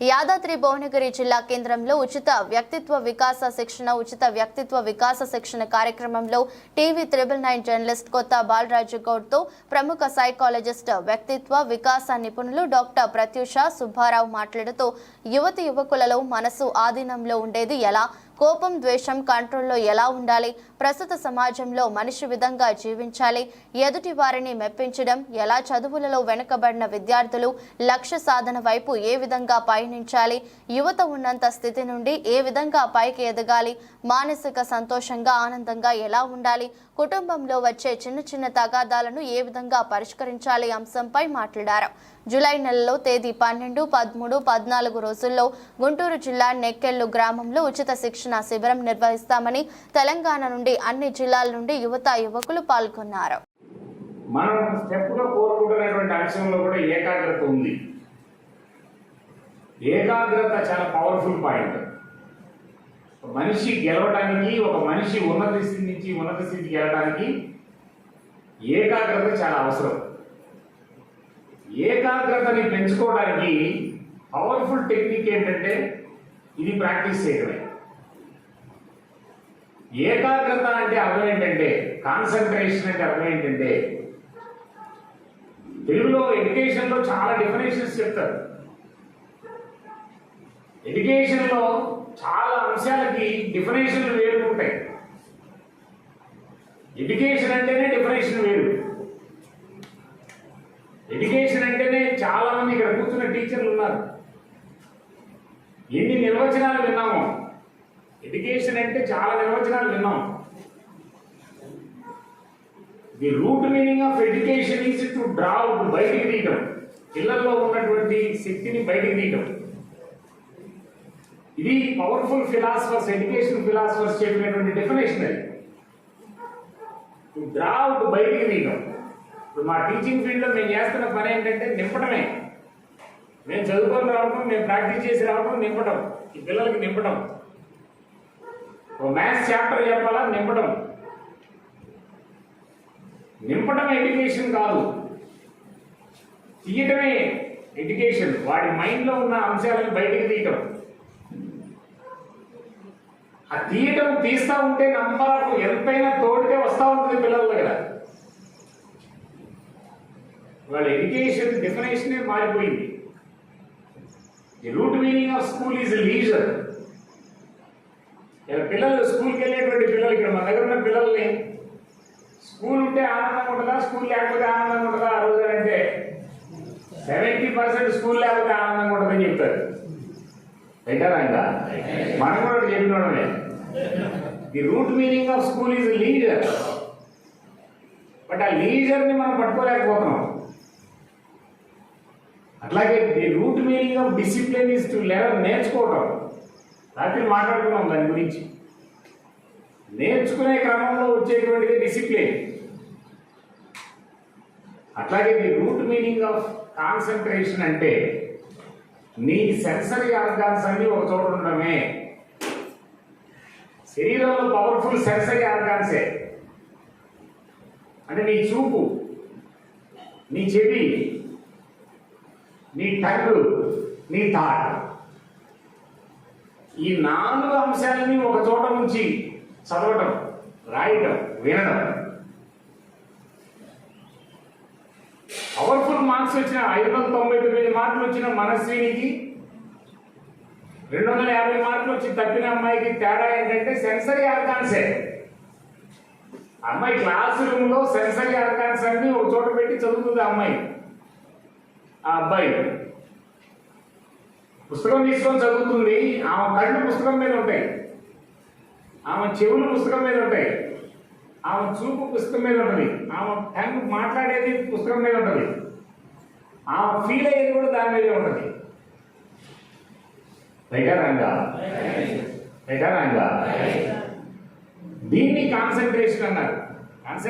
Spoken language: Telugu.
యాదాద్రి భువనగిరి జిల్లా కేంద్రంలో ఉచిత వ్యక్తిత్వ వికాస శిక్షణ ఉచిత వ్యక్తిత్వ వికాస శిక్షణ కార్యక్రమంలో టీవీ త్రిబుల్ నైన్ జర్నలిస్ట్ కొత్త బాలరాజు గౌడ్తో ప్రముఖ సైకాలజిస్ట్ వ్యక్తిత్వ వికాస నిపుణులు డాక్టర్ ప్రత్యూష సుబ్బారావు మాట్లాడుతూ యువతి యువకులలో మనసు ఆధీనంలో ఉండేది ఎలా? కోపం ద్వేషం కంట్రోల్లో ఎలా ఉండాలి? ప్రస్తుత సమాజంలో మనిషి విధంగా జీవించాలి. ఎదుటి వారిని మెప్పించడం ఎలా చదువులలో వెనుకబడిన విద్యార్థులు లక్ష్య సాధన వైపు ఏ విధంగా పయనించాలి? యువత ఉన్నంత స్థితి నుండి ఏ విధంగా పైకి ఎదగాలి? మానసిక సంతోషంగా ఆనందంగా ఎలా ఉండాలి? కుటుంబంలో వచ్చే చిన్న చిన్న తగాదాలను ఏ విధంగా పరిష్కరించాలి అంశంపై మాట్లాడారు. జూలై నెలలో తేదీ పన్నెండు పదమూడు పద్నాలుగు రోజుల్లో గుంటూరు జిల్లా నెక్కెళ్ళు గ్రామంలో ఉచిత శిక్షణ శిబిరం నిర్వహిస్తామని తెలంగాణ నుండి అన్ని జిల్లాల నుండి యువత యువకులు పాల్గొన్నారు. మనం స్టెప్గా కోరుకుంటున్నటువంటి అంశంలో కూడా ఏకాగ్రత ఉంది. ఏకాగ్రత చాలా పవర్ఫుల్ పాయింట్ మనిషి గెలవడానికి ఒక మనిషి ఉన్నత స్థితి నుంచి ఉన్నత స్థితికి వెళ్ళడానికి ఏకాగ్రత చాలా అవసరం. ఏకాగ్రతని పెంచుకోవడానికి పవర్ఫుల్ టెక్నిక్ ఏంటంటే ఇది ప్రాక్టీస్ చేయడమే. ఏకాగ్రత అంటే అర్థం ఏంటంటే కాన్సన్ట్రేషన్ అంటే అర్థం ఏంటంటే తెలుగులో ఎడ్యుకేషన్లో చాలా డెఫినేషన్స్ చెప్తారు. ఎడ్యుకేషన్లో చాలా అంశాలకి డిఫినేషన్లు వేరు ఉంటాయి ఎడ్యుకేషన్ అంటేనే డెఫినేషన్ వేరు. ఎడ్యుకేషన్ అంటేనే చాలా మంది ఇక్కడ కూర్చున్న టీచర్లు ఉన్నారు. ఎన్ని నిర్వచనాలు విన్నామో ఎడ్యుకేషన్ అంటే చాలా నిర్వచనాలు విన్నాం. The root meaning of education is to draw బయటికి తీయటం పిల్లల్లో ఉన్నటువంటి శక్తిని బయటికి తీయటం ఇది పవర్ఫుల్ ఫిలాసఫర్స్ ఎడ్యుకేషన్ ఫిలాసఫర్స్ చెప్పినటువంటి డెఫినేషన్ అది. డ్రా అవుట్ బయటికి తీయటం ఇప్పుడు మా టీచింగ్ ఫీల్డ్లో మేము చేస్తున్న పని ఏంటంటే నింపడమే మేము చదువుకొని రావడం మేము ప్రాక్టీస్ చేసి రావడం నింపడం ఈ పిల్లలకి నింపడం ఒక మ్యాథ్స్ చాప్టర్ చెప్పాలా? నింపడం. నింపడం ఎడ్యుకేషన్ కాదు. తీయటమే ఎడ్యుకేషన్ వాడి మైండ్లో ఉన్న అంశాలను బయటికి తీయటం. ఆ తీయటం తీస్తా ఉంటే నంబర్ ఎంతైనా తోడితే వస్తా ఉంటుంది పిల్లల దగ్గర వాళ్ళ ఎడ్యుకేషన్ డెఫినేషనే మారిపోయింది. The root meaning of school is leisure ఇలా పిల్లలు స్కూల్కి వెళ్ళేటువంటి పిల్లలు ఇక్కడ మన దగ్గర ఉన్న పిల్లల్ని స్కూల్ ఉంటే ఆనందంగా ఉంటుందా? స్కూల్ లేకపోతే ఆనందంగా ఉంటుందా? ఆ రోజు అంటే సెవెంటీ పర్సెంట్ స్కూల్ లేకపోతే ఆనందంగా ఉంటుందని చెప్తారు. పెట్టారా ఇంకా మనం కూడా చెప్పినోడమే the root meaning of school is leisure. But ఆ లీజర్ని మనం పట్టుకోలేకపోతున్నాం. అట్లాగే the root meaning of discipline is to level నేర్చుకోవటం. రాత్రి మాట్లాడుకున్నాం దాని గురించి. నేర్చుకునే క్రమంలో వచ్చేటువంటిది డిసిప్లిన్. అట్లాగే the root meaning of concentration అంటే నీ సెన్సరీ ఆర్గాన్స్ అన్ని ఒక చోట ఉండడమే. శరీరంలో పవర్ఫుల్ సెన్సరీ ఆర్గాన్సే. అంటే నీ చూపు నీ చెవి నీ టంగ్ నీ థాట్ ఈ నాలుగు అంశాలని ఒక చోట ఉంచి చదవటం రాయటం వినడం. పవర్ఫుల్ మార్క్స్ వచ్చిన ఐదు వందల తొంభై తొమ్మిది మార్కులు వచ్చిన మనశ్రీనికి రెండు వందల యాభై మార్కులు వచ్చి తప్పిన అమ్మాయికి తేడా ఏంటంటే సెన్సరీ ఆర్గాన్సే అమ్మాయి క్లాస్ రూమ్లో సెన్సరీ ఆర్గాన్స్ అన్ని ఒక చోట పెట్టి చదువుతుంది ఆ అమ్మాయి ఆ అబ్బాయి. పుస్తకం తీసుకొని చదువుతుంది. ఆమె కళ్ళు పుస్తకం మీద ఉంటాయి. ఆమె చెవులు పుస్తకం మీద ఉంటాయి. ఆమె చూపు పుస్తకం మీద ఉంటుంది. ఆమె టంగ్ మాట్లాడేది పుస్తకం మీద ఉంటుంది. ఆమె ఫీల్ అయ్యేది కూడా దాని మీదే ఉంటుంది. రైటారంగా రైటారంగా దీన్ని కాన్సన్ట్రేషన్ అన్నారు.